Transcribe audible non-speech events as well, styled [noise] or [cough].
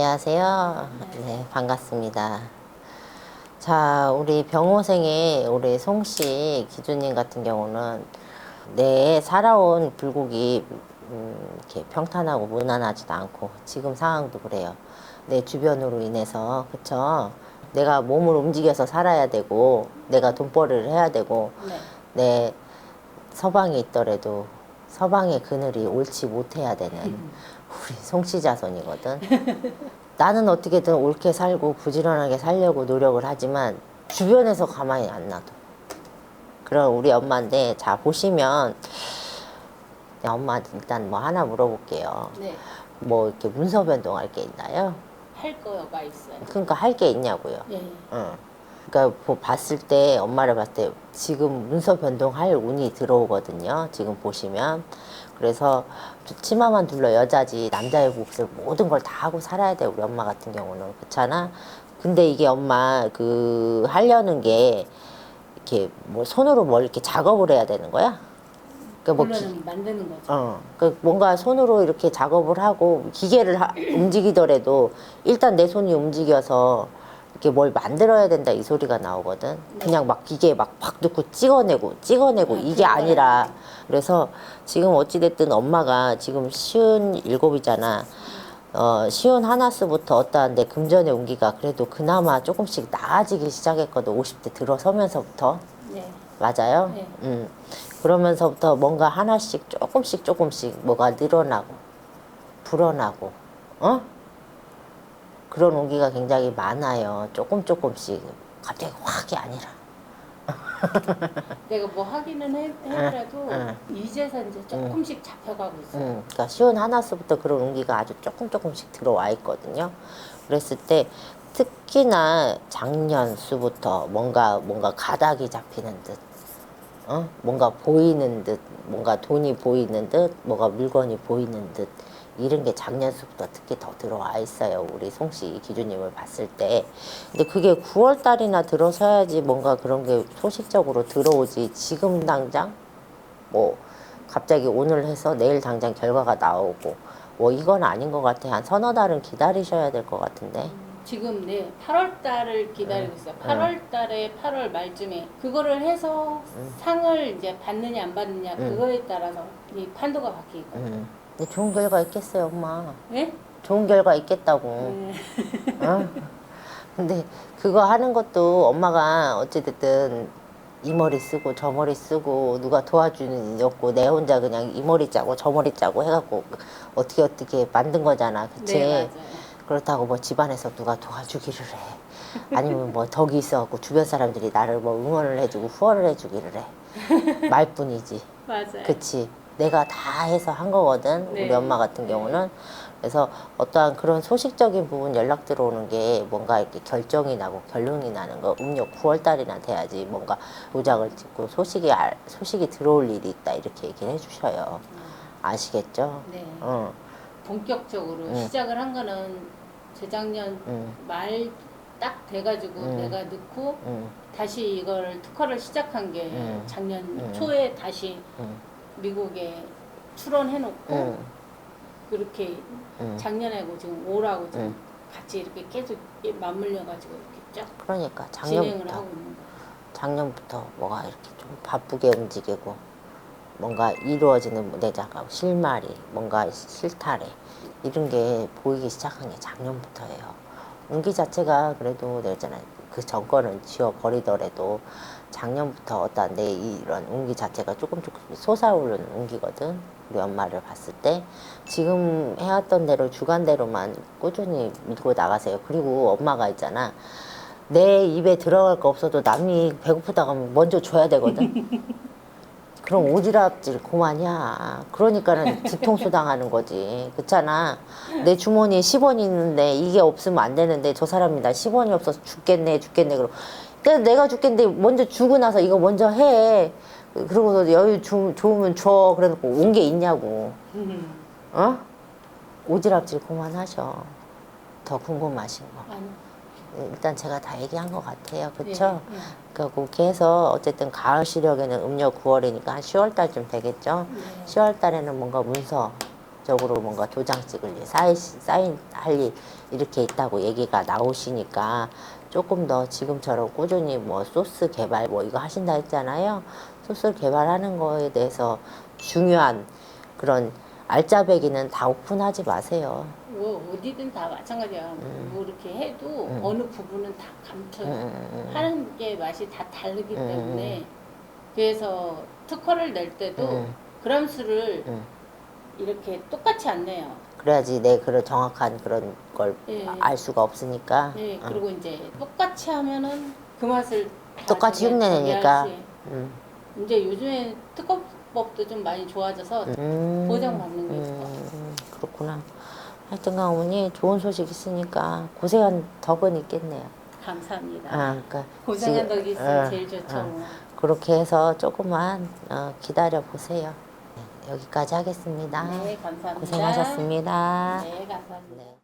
안녕하세요. 네, 반갑습니다. 자, 우리 병호생의 우리 송씨 기주님 같은 경우는 내 살아온 불국이 음, 이렇게 평탄하고 무난하지도 않고 지금 상황도 그래요. 내 주변으로 인해서 그쵸? 내가 몸을 움직여서 살아야 되고 내가 돈벌이를 해야 되고 네. 내 서방이 있더라도 서방의 그늘이 옳지 못해야 되는 우리 송씨 자손이거든. 나는 어떻게든 옳게 살고 부지런하게 살려고 노력을 하지만 주변에서 가만히 안 놔둬. 그런 우리 엄마인데 자 보시면 내 엄마 일단 뭐 하나 물어볼게요. 네. 뭐 이렇게 문서 변동할 게 있나요? 할 거가 있어요. 그러니까 할 게 있냐고요. 예. 응. 그러니까 보- 봤을 때 엄마를 봤을 때 지금 문서 변동할 운이 들어오거든요. 지금 보시면 그래서 치마만 둘러 여자지 남자의 몫을 모든 걸 다 하고 살아야 돼 우리 엄마 같은 경우는 그렇잖아. 근데 이게 엄마 그 하려는 게 이렇게 뭐 손으로 뭘 이렇게 작업을 해야 되는 거야? 그러니까 뭐 기- 만드는 거죠. 어, 그 뭔가 손으로 이렇게 작업을 하고 기계를 하- 움직이더라도 일단 내 손이 움직여서 이렇게 뭘 만들어야 된다 이 소리가 나오거든. 그냥 막 기계에 막팍 넣고 찍어내고 찍어내고 아, 이게 아니라 그래서 지금 어찌됐든 엄마가 지금 쉬운 일곱이잖아. 어, 쉬운 하나스부터 어떠한데 금전의 운기가 그래도 그나마 조금씩 나아지기 시작했거든. 50대 들어서면서부터. 네. 맞아요. 네. 음. 그러면서부터 뭔가 하나씩 조금씩 조금씩 뭐가 늘어나고 불어나고 어? 그런 온기가 굉장히 많아요. 조금 조금씩 갑자기 확이 아니라. [laughs] 내가 뭐 하기는 해, 해더라도 응, 이제서 이제 조금씩 잡혀가고 있어 요. 음, 그러니까 쉬운 하나서부터 그런 온기가 아주 조금 조금씩 들어와 있거든요. 그랬을 때 특히나 작년 수부터 뭔가 뭔가 가닥이 잡히는 듯, 어? 뭔가 보이는 듯, 뭔가 돈이 보이는 듯, 뭐가 물건이 보이는 듯 이런 게 작년 수부터 특히 더 들어와 있어요. 우리 송씨 기주님을 봤을 때. 근데 그게 9월 달이나 들어서야지 뭔가 그런 게 소식적으로 들어오지. 지금 당장 뭐 갑자기 오늘 해서 내일 당장 결과가 나오고 뭐 이건 아닌 것 같아 한 서너 달은 기다리셔야 될 것 같은데 지금 네 8월 달을 기다리고 있어요. 8월 달에 8월 말쯤에 그거를 해서 상을 이제 받느냐 안 받느냐 음. 그거에 따라서 이 판도가 바뀌고. 음. 근데 좋은 결과 있겠어요 엄마 네? 좋은 결과 있겠다고 네. 어? 근데 그거 하는 것도 엄마가 어찌됐든 이 머리 쓰고 저 머리 쓰고 누가 도와주는 일 없고 내 혼자 그냥 이 머리 짜고 저 머리 짜고 해갖고 어떻게 어떻게 만든 거잖아 그치? 네, 맞아요. 그렇다고 뭐 집안에서 누가 도와주기를 해. 아니면 뭐 덕이 있어갖고 주변 사람들이 나를 뭐 응원을 해주고 후원을 해주기를 해. [laughs] 말뿐이지. 맞아요. 그치. 내가 다 해서 한 거거든. 네. 우리 엄마 같은 경우는. 그래서 어떠한 그런 소식적인 부분 연락 들어오는 게 뭔가 이렇게 결정이 나고 결론이 나는 거 음력 9월 달이나 돼야지 뭔가 도장을 찍고 소식이 알, 소식이 들어올 일이 있다 이렇게 얘기를 해주셔요. 아시겠죠? 네. 어, 본격적으로 음. 시작을 한 거는 재작년 음, 말딱 돼가지고 음. 내가 넣고 음, 다시 이걸 특허를 시작한 게 음. 작년 음. 초에 다시 음, 미국에 출원해놓고 음, 그렇게 음. 작년하고 지금 올하고 지금 음. 같이 이렇게 계속 맞물려가지고 이렇게 쫙 그러니까 진행을 작년부터 하고 있는 거예요. 작년부터 뭐가 이렇게 좀 바쁘게 움직이고 뭔가 이루어지는 내자가 실마리 뭔가 실타래 이런 게 보이기 시작한 게 작년부터예요. 운기 자체가 그래도 내잖아요. 그 정권을 지워 버리더라도 작년부터 어떤 내 이런 운기 자체가 조금 조금 솟아오르는 운기거든. 우리 엄마를 봤을 때 지금 해왔던 대로 주간대로만 꾸준히 밀고 나가세요. 그리고 엄마가 있잖아. 내 입에 들어갈 거 없어도 남이 배고프다고 하면 먼저 줘야 되거든. [laughs] 그럼 오지랖질 그만이야. 그러니까는 [laughs] 뒤통수 당하는 거지. 그렇잖아. 내 주머니에 10원이 있는데 이게 없으면 안 되는데 저 사람이 나 10원이 없어서 죽겠네, 죽겠네. 그러고. 그래서 내가 죽겠는데 먼저 주고 나서 이거 먼저 해. 그러고서 여유 주, 좋으면 줘. 그래 놓고 온 게 있냐고. 어? 오지랖질 그만하셔. 더 궁금하신 거. 아니, 일단 제가 다 얘기한 것 같아요. 그쵸? 예, 예. 그러니까 그렇게 해서 어쨌든 가을 시력에는 음력 9월이니까 한 10월 달쯤 되겠죠. 네. 10월 달에는 뭔가 문서 적으로 뭔가 도장 찍을 일, 사인, 사인할 일 이렇게 있다고 얘기가 나오시니까 조금 더 지금처럼 꾸준히 뭐 소스 개발 뭐 이거 하신다 했잖아요. 소스 개발하는 거에 대해서 중요한 그런 알짜배기는 다 오픈하지 마세요. 뭐 어디든 다 마찬가지야. 뭐 이렇게 해도 어느 부분은 다 감춰요. 음, 하는 게 맛이 다 다르기 음. 때문에 그래서 특허를 낼 때도 음. 그람 수를 음. 이렇게 똑같이 안 내요. 그래야지 내 그런 정확한 그런 걸알 예. 수가 없으니까. 네, 어. 그리고 이제 똑같이 하면은 그 맛을 다 똑같이 흉내내니까. 음. 이제 요즘에 특허법도 좀 많이 좋아져서 음. 보장받는 게 있어. 음, 그렇구나. 하여튼간 어머니 좋은 소식 있으니까 고생한 덕은 있겠네요. 감사합니다. 아, 그러니까 고생한 덕이 있으면 어, 제일 좋죠. 어. 뭐. 그렇게 해서 조금만 어, 기다려 보세요. 네, 여기까지 하겠습니다. 네, 감사합니다. 고생하셨습니다. 네, 감사합니다. 네.